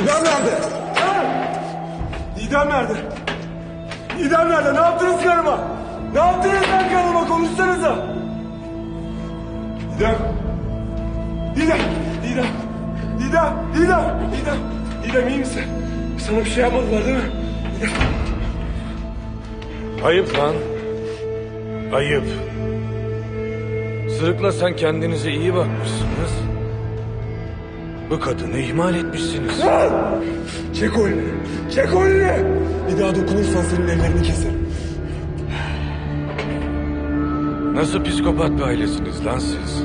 Didem nerede? Ha? Didem nerede? Didem nerede? Ne yaptınız karıma? Ne yaptınız lan karıma? Konuşsanıza. Didem. Didem. Didem. Didem. Didem. Didem. Didem iyi misin? Sana bir şey yapmadılar değil mi? Didem. Ayıp lan. Ayıp. Sırıkla sen kendinize iyi bakmışsınız. Bu kadını ihmal etmişsiniz. Çek o elini. Çek o elini. Bir daha dokunursan senin ellerini keserim. Nasıl psikopat bir ailesiniz lan siz?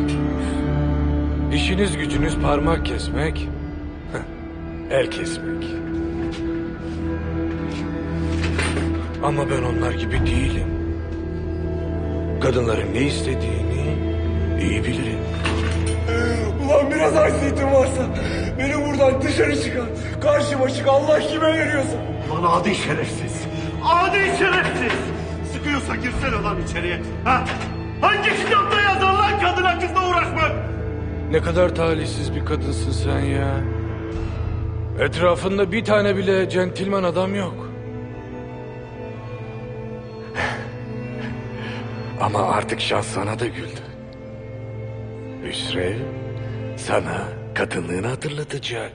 İşiniz gücünüz parmak kesmek, el kesmek. Ama ben onlar gibi değilim. Kadınların ne istediğini iyi bilirim. Haysiyetin varsa beni buradan dışarı çıkar. Karşıma çık Allah kime veriyorsa. Lan adi şerefsiz. Adi şerefsiz. Sıkıyorsa girsene lan içeriye. Ha? Hangi kitapta yazar lan kadına kızla uğraşmak? Ne kadar talihsiz bir kadınsın sen ya. Etrafında bir tane bile centilmen adam yok. Ama artık şans sana da güldü. Hüsrev sana kadınlığını hatırlatacak.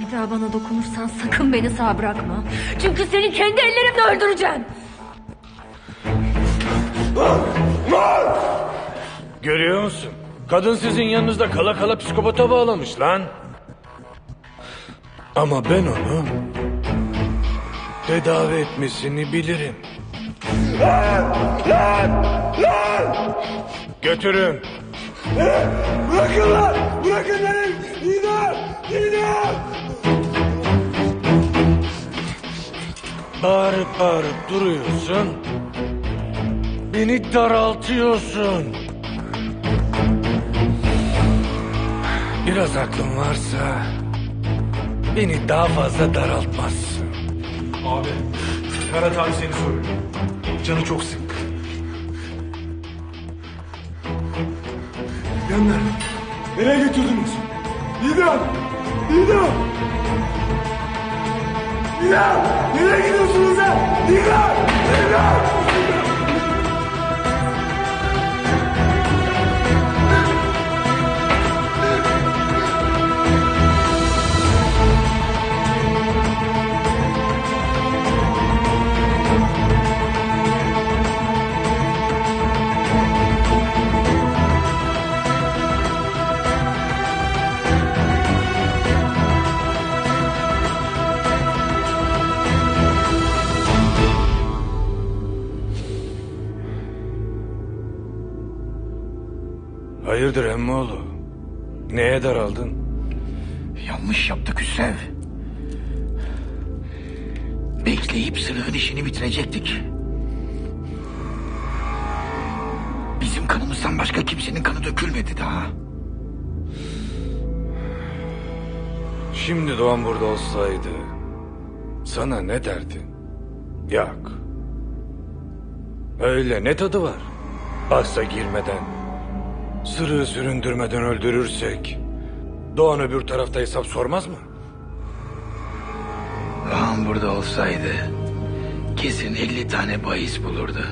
Bir daha bana dokunursan sakın beni sağ bırakma. Çünkü seni kendi ellerimle öldüreceğim. Görüyor musun? Kadın sizin yanınızda kala kala psikopata bağlamış lan. Ama ben onu tedavi etmesini bilirim. Götürün. Bırakın lan! Bırakın beni! Didem! Didem! Bağırıp bağırıp duruyorsun. Beni daraltıyorsun. Biraz aklın varsa beni daha fazla daraltmazsın. Abi, Ferhat abi seni soruyor. Canı çok sık. Didem? Nereye götürdünüz? Didem! Didem! Didem! Nereye gidiyorsunuz? Didem! Didem! Hayırdır emmoğlu? Neye daraldın? Yanlış yaptık Hüsev. Bekleyip sırığın işini bitirecektik. Bizim kanımızdan başka kimsenin kanı dökülmedi daha. Şimdi Doğan burada olsaydı sana ne derdi? Yok. Öyle ne tadı var? Aksa girmeden, sırrı süründürmeden öldürürsek Doğan öbür tarafta hesap sormaz mı? Doğan burada olsaydı kesin 50 tane bahis bulurdu.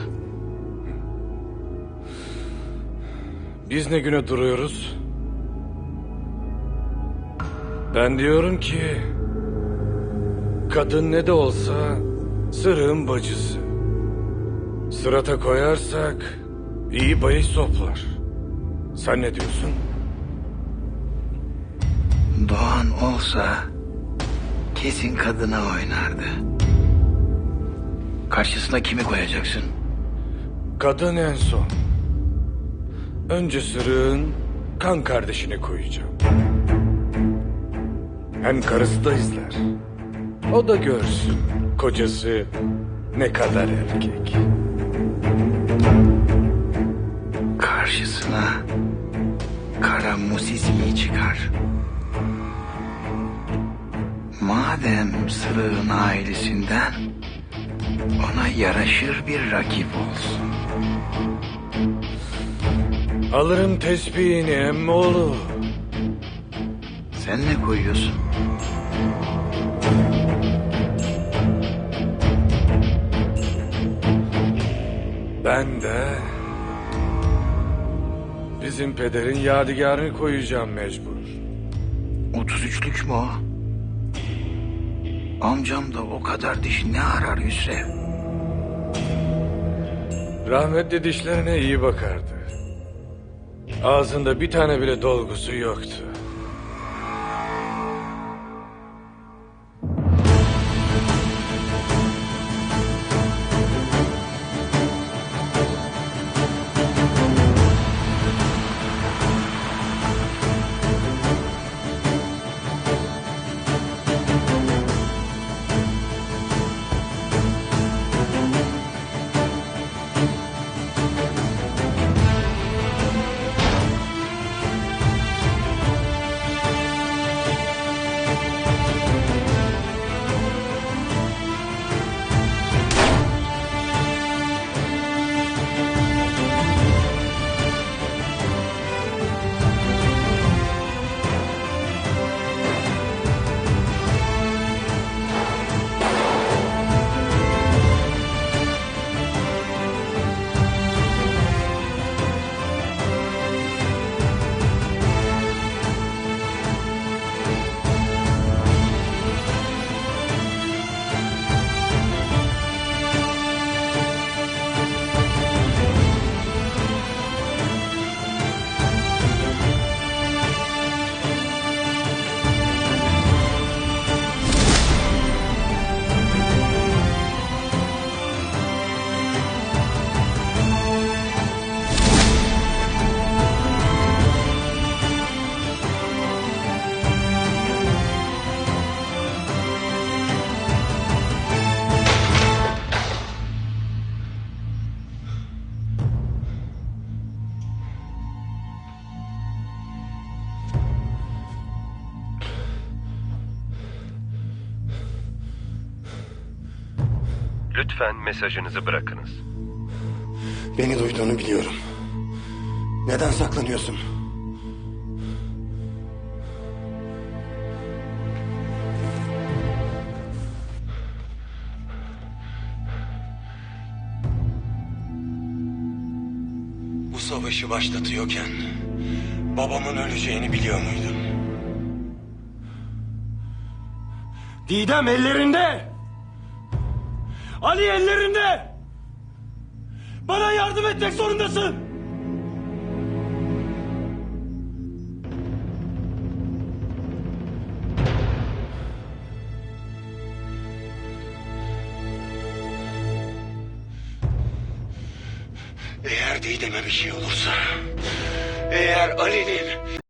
Biz ne güne duruyoruz? Ben diyorum ki... Kadın ne de olsa sırığın bacısı. Sırata koyarsak iyi bahis toplar. Sen ne diyorsun? Doğan olsa kesin kadına oynardı. Karşısına kimi koyacaksın? Kadın en son. Önce sırığın kan kardeşini koyacağım. Hem karısı da izler. O da görsün kocası ne kadar erkek. Karşısına Kara Musisi'yi çıkar. Madem Sırığın ailesinden ona yaraşır bir rakip olsun. Alırım tesbihini emmoğlu. Sen ne koyuyorsun? Ben de bizim pederin yadigarını koyacağım mecbur. 33'lük mü o? Amcam da o kadar diş ne arar Hüsrev? Rahmetli dişlerine iyi bakardı. Ağzında bir tane bile dolgusu yoktu. Lütfen mesajınızı bırakınız. Beni duyduğunu biliyorum. Neden saklanıyorsun? Bu savaşı başlatıyorken babamın öleceğini biliyor muydun? Didem ellerinde. Ali ellerinde. Bana yardım etmek zorundasın. Eğer Didem'e bir şey olursa... Eğer Ali'nin